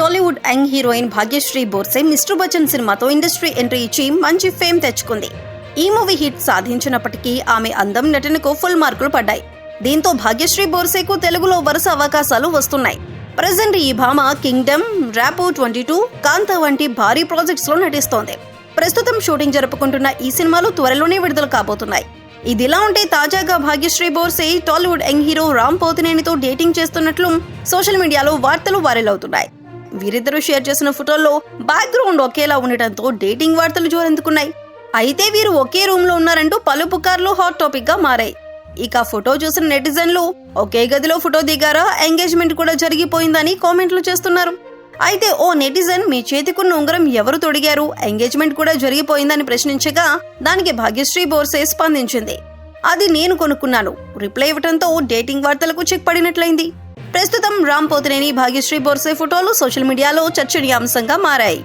Tollywood young heroine Bhagyashri Borse mister Bachchan సినిమాతో industry entry ఇచ్చి మంచి ఫేమ్ తెచ్చుకుంది. ఈ మూవీ హిట్ సాధించినప్పటికీ ఆమె అందం నటనకు ఫుల్ మార్కులు పడ్డాయి. దీంతో భాగ్యశ్రీ బోర్సేకు తెలుగులో వరుస అవకాశాలు వస్తున్నాయి. ప్రజెంట్ ఈ భామ కింగ్డమ్ ర్యాపో ట్వంటీ టూ కాంత వంటి భారీ ప్రాజెక్ట్స్లో నటిస్తోంది. ప్రస్తుతం షూటింగ్ జరుపుకుంటున్న ఈ సినిమాలు త్వరలోనే విడుదల కాబోతున్నాయి. ఇదిలా ఉంటే తాజాగా Bhagyashri Borse Tollywood young hero Ram పోతినేనితో dating చేస్తున్నట్లు సోషల్ మీడియాలో వార్తలు వైరల్ అవుతున్నాయి. వీరిద్దరూ షేర్ చేసిన ఫోటోల్లో బ్యాక్గ్రౌండ్ ఒకేలా ఉండటంతో డేటింగ్ వార్తలు జోరెందుకున్నాయి. అయితే వీరు ఒకే రూమ్లో ఉన్నారంటూ పలు పుకార్లు హాట్ టాపిక్గా మారాయి. ఇక ఫోటో చూసిన నెటిజన్లు ఒకే గదిలో ఫోటో దిగారా? ఎంగేజ్మెంట్ కూడా జరిగిపోయిందని కామెంట్లు చేస్తున్నారు. అయితే ఓ నెటిజన్ మీ చేతికున్న ఉంగరం ఎవరు తొడిగారు? ఎంగేజ్మెంట్ కూడా జరిగిపోయిందని ప్రశ్నించగా దానికి భాగ్యశ్రీ బోర్సే స్పందించింది. అది నేను కొనుక్కున్నాను. రిప్లై ఇవ్వడంతో డేటింగ్ వార్తలకు చెక్ పడినట్లయింది. ప్రస్తుతం రామ్ పోతినేని భాగ్యశ్రీ బోర్సే ఫోటోలు సోషల్ మీడియాలో చర్చనీయాంశంగా మారాయి.